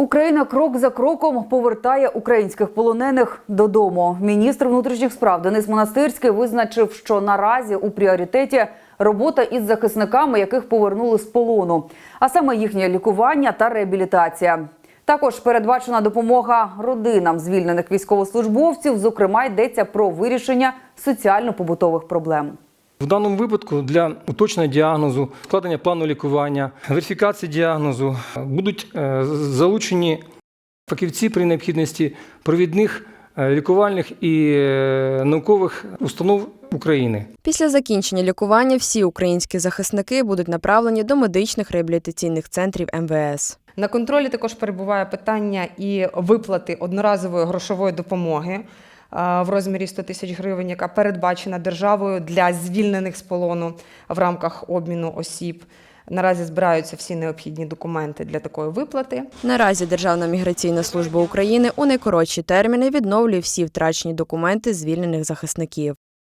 Україна крок за кроком повертає українських полонених додому. Міністр внутрішніх справ Денис Монастирський визначив, що наразі у пріоритеті робота із захисниками, яких повернули з полону, а саме їхнє лікування та реабілітація. Також передбачена допомога родинам звільнених військовослужбовців. Зокрема, йдеться про вирішення соціально-побутових проблем. В даному випадку для уточнення діагнозу, складення плану лікування, верифікації діагнозу будуть е, залучені фахівці при необхідності провідних е, лікувальних і е, наукових установ України. Після закінчення лікування всі українські захисники будуть направлені до медичних реабілітаційних центрів МВС. На контролі також перебуває питання і виплати одноразової грошової допомоги в розмірі 100 тисяч гривень, яка передбачена державою для звільнених з полону в рамках обміну осіб. Наразі збираються всі необхідні документи для такої виплати. Наразі Державна міграційна служба України у найкоротші терміни відновлює всі втрачені документи звільнених захисників.